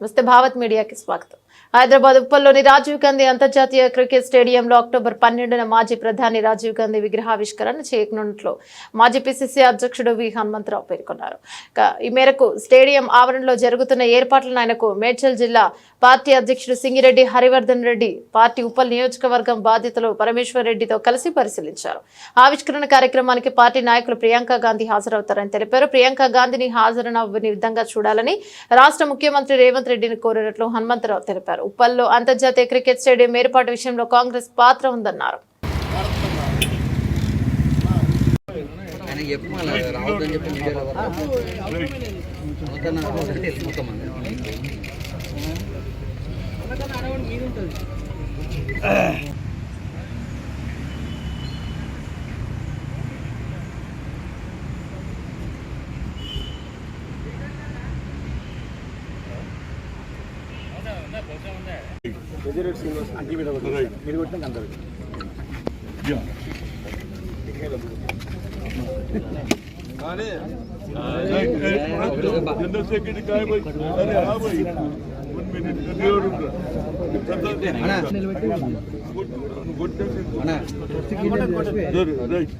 నమస్తే భారత్ మీడియాకి స్వాగతం హైదరాబాద్ ఉప్పల్లోని రాజీవ్ గాంధీ అంతర్జాతీయ క్రికెట్ స్టేడియంలో అక్టోబర్ పన్నెండున మాజీ ప్రధాని రాజీవ్ గాంధీ విగ్రహావిష్కరణ చేయనున్నట్లు మాజీ పిసిసి అధ్యక్షుడు వి హనుమంతరావు పేర్కొన్నారు. ఈ మేరకు స్టేడియం ఆవరణలో జరుగుతున్న ఏర్పాట్లను ఆయనకు మేడ్చల్ జిల్లా పార్టీ అధ్యక్షుడు సింగిరెడ్డి హరివర్ధన్ రెడ్డి పార్టీ ఉప్పల్ నియోజకవర్గం బాధితులు పరమేశ్వర్ రెడ్డితో కలిసి పరిశీలించారు. ఆవిష్కరణ కార్యక్రమానికి పార్టీ నాయకులు ప్రియాంక గాంధీ హాజరవుతారని తెలిపారు. ప్రియాంక గాంధీని హాజరునవ్వని విధంగా చూడాలని రాష్ట్ర ముఖ్యమంత్రి రేవంత్ రెడ్డిని కోరినట్లు హనుమంతరావు తెలిపారు. ఉప్పల్లో అంతర్జాతీయ క్రికెట్ స్టేడియం ఏర్పాటు విషయంలో కాంగ్రెస్ పాత్ర ఉందన్నారు. చెప్పు ఎదిరెడ్డి శ్రీనివాస్ అంటే మీద మీరు కొట్టినాక అందరు. జనరల్ సెక్రటరీ కాయబోయి అరే ఆబోయి వన్ మినిట్ రైట్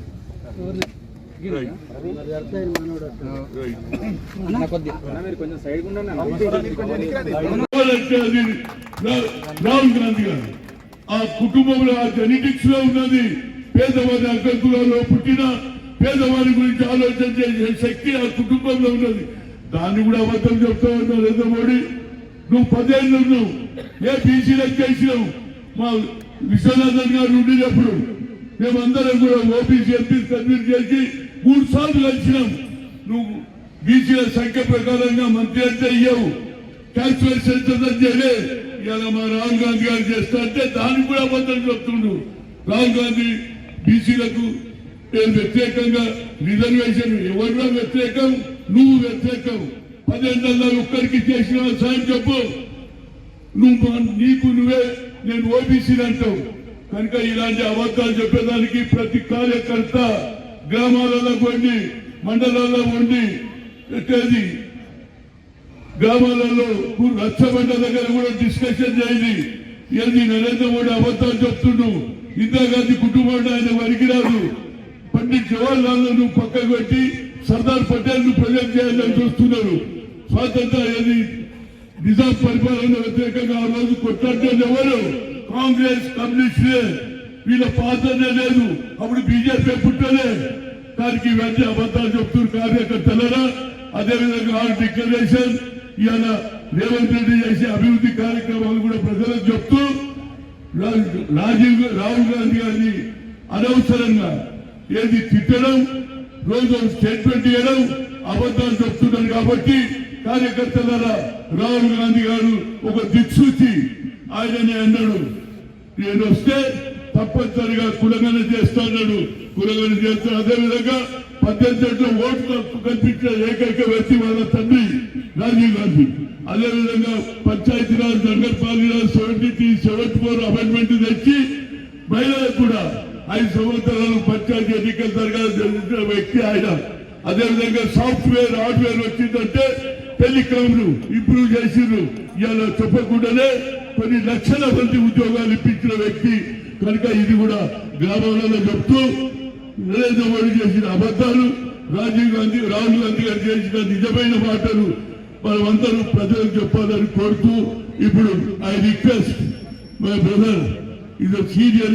కొంచెం సైడ్ రాహుల్ గాంధీ గారు. ఆ కుటుంబంలో ఆ జెనెటిక్స్లో ఉన్నది. పేదవారి అగ్రకులలో పుట్టిన పేదవారి గురించి ఆలోచన చేసే శక్తి ఆ కుటుంబంలో ఉన్నది. దాన్ని కూడా అబద్ధం చెప్తా ఉన్నా నరేంద్ర మోడీ నువ్వు పదేళ్ళు ఉన్నావు. ఏ బీసీలకు చేసినావు మా విశ్వనాథన్ గారు ఉండినప్పుడు మేమందరం కూడా ఓబీసీ ఎంపీ కన్వీన్ చేసి మూడు సార్లు కలిసినాం. నువ్వు బీసీల సంఖ్య ప్రకారంగా మంత్రి అంటే అయ్యావు ట్యాక్స్ సెంటర్ చేయలే ఇవాళ మా రాహుల్ గాంధీ గారు చేస్తా అంటే దానికి కూడా అబద్ధం చెప్తుండు. రాహుల్ గాంధీ బీసీలకు నేను వ్యతిరేకంగా రిజర్వేషన్ ఎవరిలో వ్యతిరేకం? నువ్వు వ్యతిరేకం. పదేళ్ళల్లో ఒక్కరికి చేసిన సాయం చెప్పు. నువ్వు నీకు నువ్వే నేను ఓబీసీని అంటావు. కనుక ఇలాంటి అబద్ధాలు చెప్పేదానికి ప్రతి కార్యకర్త గ్రామాలలో వండి మండలాల్లో వండి పెట్టేది గ్రామాలలో రచ్చబండ దగ్గర కూడా డిస్కషన్ చేయండి ఏంది నరేంద్ర మోడీ అబద్ధాలు చెప్తుండు. ఇందిరాగాంధీ కుటుంబాన్ని ఆయన వరికి రాదు పండిట్ జవహర్లాల్ నెహ్రూ పక్కకు పెట్టి సర్దార్ పటేల్ను ప్రజెంట్ చేయాలని చూస్తున్నారు. స్వాతంత్ర ఏది నిజాం పరిపాలన వ్యతిరేకంగా ఆ రోజు కొట్లాడటం ఎవరు? కాంగ్రెస్ కమ్యూనిస్టులే. వీళ్ళ పాత్రనే లేదు. అప్పుడు బీజేపీ పుట్టలే దానికి ఇవన్నీ అబద్ధాలు చెప్తున్నారు కార్యకర్తలరా? అదేవిధంగా ఆ డిక్లరేషన్ ఇవాళ రేవంత్ రెడ్డి చేసే అభివృద్ధి కార్యక్రమాలు కూడా ప్రజలకు చెప్తూ రాజీవ్ రాహుల్ గాంధీ గారిని అనవసరంగా ఏది తిట్టడం రోజు స్టేట్మెంట్ ఇవ్వడం అబద్ధాలు చెప్తున్నారు కాబట్టి కార్యకర్తల రాహుల్ గాంధీ గారు ఒక దిక్సూచి ఆయనని అన్నాడు. నేను వస్తే తప్పనిసరిగా కులగన చేస్తాడు కులగన చేస్తాడు అదేవిధంగా పద్దెనిమిది ఓట్లు కల్పించిన ఏకైక వ్యక్తి వాళ్ళ తండ్రి అదేవిధంగా పంచాయతీరాజ్ నగరపాలక seventy three seventy four amendment తెచ్చి మహిళలకు కూడా ఐదు సంవత్సరాలు పంచాయతీ ఎన్నికల తరగతి జరిగిన వ్యక్తి ఆయన. అదేవిధంగా సాఫ్ట్వేర్ హార్డ్వేర్ వచ్చిందంటే టెలికాంలు ఇంప్రూవ్ చేసిండ్రు. ఇలా చెప్పకుండానే కొన్ని లక్షల మంది ఉద్యోగాలు ఇప్పించిన వ్యక్తి. కనుక ఇది కూడా గ్రామాలలో చెప్తూ నరేంద్ర మోడీ చేసిన అబద్ధాలు రాజీవ్ గాంధీ రాహుల్ గాంధీ గారు చేసిన నిజమైన మాటలు మనమందరూ ప్రజలకు చెప్పాలని కోరుతూ ఇప్పుడు I request my brother is a senior